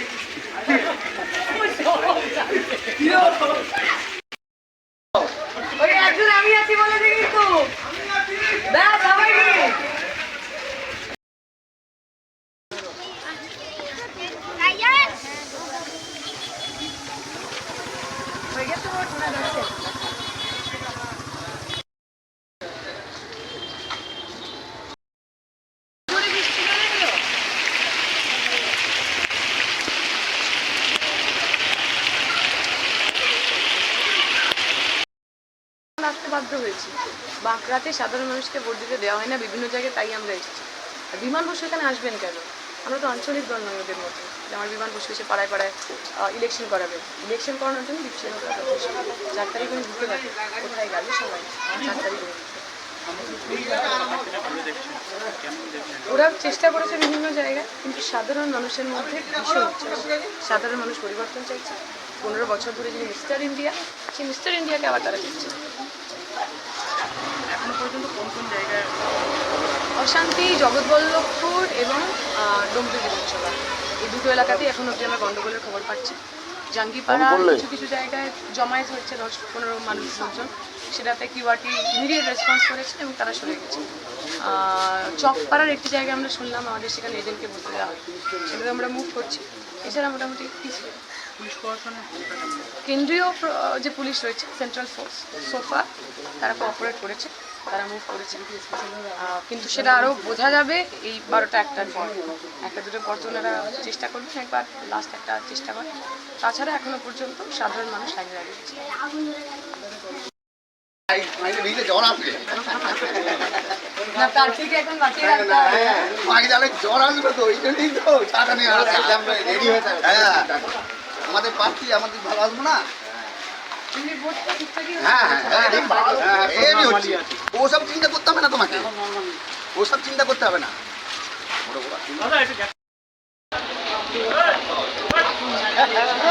you know, বাধ্য হয়েছি। বাঁকড়াতে সাধারণ মানুষকে ভোট দিতে দেওয়া হয় না, বিভিন্ন জায়গায় তাই আমরা এসেছি। আর বিমান বসু এখানে আসবেন কেন? আমরা তো আঞ্চলিক দল নয় ওদের মতো যে আমার বিমান বসু এসে পাড়ায় পাড়ায় ইলেকশন করাবে। ইলেকশন করানোর জন্য বিপ্লব চার তারিখ উনি ঢুকে পারে কোথায় গেলে সবাই? চার তারিখ ওরা চেষ্টা করেছে বিভিন্ন জায়গায়, কিন্তু সাধারণ মানুষের মধ্যে ভীষণ সাধারণ মানুষ পরিবর্তন চাইছে। পনেরো বছর ধরে যিনি মিস্টার ইন্ডিয়া সেই মিস্টার ইন্ডিয়াকে আবার তারা চাইছে এখনও পর্যন্ত কোন কোন জায়গায়? অশান্তি জগৎবল্লভপুর এবং আহ, ডোমজুর বিধানসভা এই দুটো এলাকাতেই এখন অব্দি আমরা গন্ডগোলের খবর পাচ্ছি। জাঙ্গিপাড়া কিছু কিছু জায়গায় জমায়েত হচ্ছে দশ পনেরো মানুষ লোকজন। সেটাতে কিউআরটি ইমিডিয়েট রেসপন্স করেছে এবং তারা সরে গেছে। চকপাড়ার একটি জায়গায় আমরা শুনলাম আমাদের সেখানে এজেন্টকে বলতে দেওয়া সেটাতে আমরা মুভ করছি। এছাড়া মোটামুটি কিছু কেন্দ্রীয় যে পুলিশ রয়েছে সেন্ট্রাল ফোর্স সোফা তারা কোঅপারেট করেছে তারা মুভ করেছে। কিন্তু সেটা আরও বোঝা যাবে এই বারোটা একটার পর। একটা দুটো পর তো ওনারা চেষ্টা করবেন একবার লাস্ট একটা চেষ্টা করেন তাছাড়া এখনও পর্যন্ত সাধারণ মানুষ লাইনে দাঁড়িয়েছে আমাদের প্রার্থী আমাদের ভালো আসব না। হ্যাঁ হ্যাঁ হচ্ছে। ওসব চিন্তা করতে হবে না তোমাকে? ওসব চিন্তা করতে হবে না? বড় বড়